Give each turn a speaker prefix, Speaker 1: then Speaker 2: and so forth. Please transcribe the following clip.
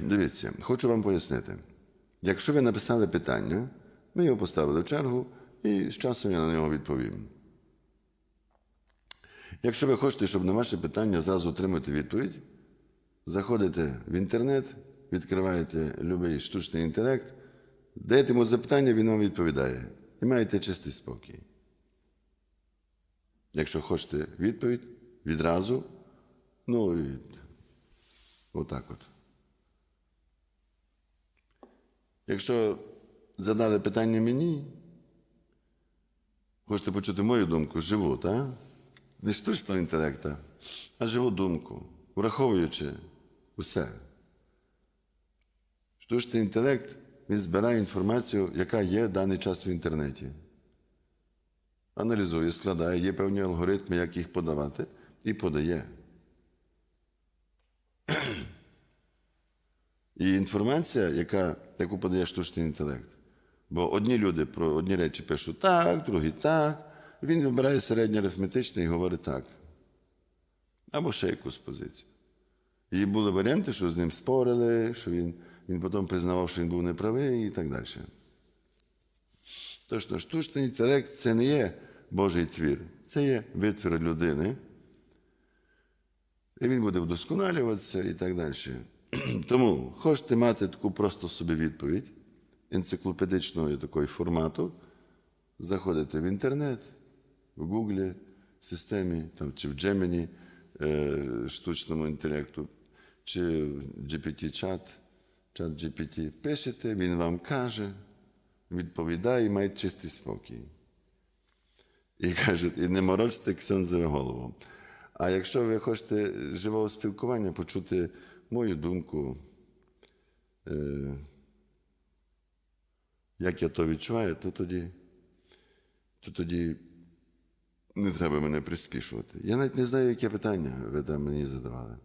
Speaker 1: Дивіться, хочу вам пояснити. Якщо ви написали питання, ми його поставили в чергу, і з часом я на нього відповім. Якщо ви хочете, щоб на ваше питання зразу отримати відповідь, заходите в інтернет, відкриваєте будь-який штучний інтелект, даєте йому запитання, він вам відповідає. І маєте чистий спокій. Якщо хочете відповідь відразу, ну і отак от. Якщо задали питання мені, хочете почути мою думку, живу, так? Не штучного інтелекту, а живу думку, враховуючи усе. Штучний інтелект він збирає інформацію, яка є в даний час в інтернеті. Аналізує, складає, є певні алгоритми, як їх подавати, і подає. І інформація, яка, яку подає штучний інтелект. Бо одні люди про одні речі пишуть так, другі так. Він вибирає середнє арифметичне і говорить так. Або ще якусь позицію. І були варіанти, що з ним спорили, що він, він потім признавав, що він був неправий і так далі. Точно, штучний інтелект це не є Божий твір, це є витвір людини. І він буде вдосконалюватися і так далі. Тому хочете мати таку просто собі відповідь енциклопедичного такої формату, заходите в інтернет, в Гуглі, системі там, чи в Gemini е, штучному інтелекту, чи в GPT-чат, чат GPT, пишете, він вам каже, відповідає і має чистий спокій. І каже, і не морочте ксьонзеве голову. А якщо ви хочете живого спілкування, почути мою думку, е, як я то відчуваю, то тоді, то тоді не треба мене приспішувати. Я навіть не знаю, яке питання ви там мені задавали.